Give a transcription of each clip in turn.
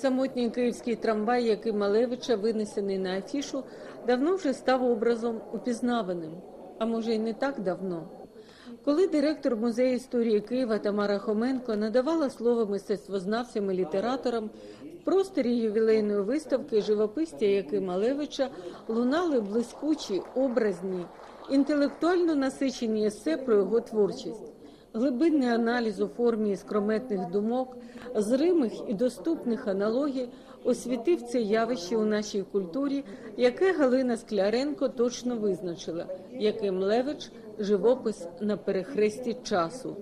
Самотній київський трамвай, який Малевича винесений на афішу, давно вже став образом упізнаваним, а може й не так давно. Коли директор музею історії Києва Тамара Хоменко надавала слово мистецтвознавцям і літераторам, в просторі ювілейної виставки живописця Яки Малевича лунали блискучі, образні, інтелектуально насичені есе про його творчість. Глибинний аналіз у формі скрометних думок, зримих і доступних аналогій освітив це явище у нашій культурі, яке Галина Скляренко точно визначила, яким Левич живопис на перехресті часу.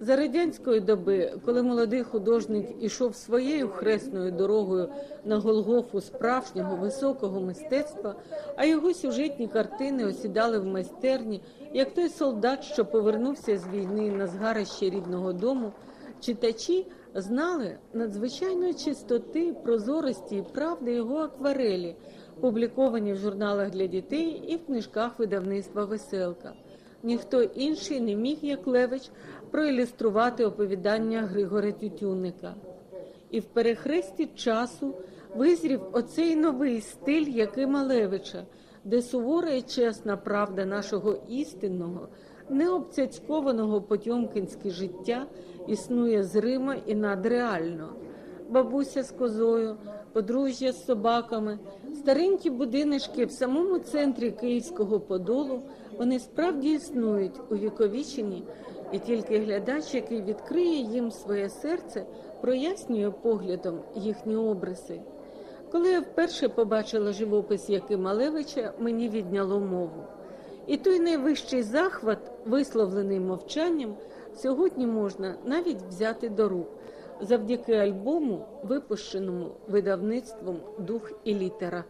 За радянської доби, коли молодий художник ішов своєю хресною дорогою на Голгофу справжнього високого мистецтва, а його сюжетні картини осідали в майстерні, як той солдат, що повернувся з війни на згарище рідного дому, читачі знали надзвичайної чистоти, прозорості і правди його акварелі, публіковані в журналах для дітей і в книжках видавництва Веселка. Ніхто інший не міг, як Левич, проілюструвати оповідання Григоря Тютюнника. І в перехресті часу визрів оцей новий стиль Якима Левича, де сувора і чесна правда нашого істинного, необцяцькованого потьомкінське життя існує зримо і надреально. Бабуся з козою, подружжя з собаками, старенькі будиночки в самому центрі Київського Подолу, вони справді існують у віковіченні, і тільки глядач, який відкриє їм своє серце, прояснює поглядом їхні обриси. Коли я вперше побачила живопис Яки Малевича, мені відняло мову. І той найвищий захват, висловлений мовчанням, сьогодні можна навіть взяти до рук завдяки альбому, випущеному видавництвом Дух і літера.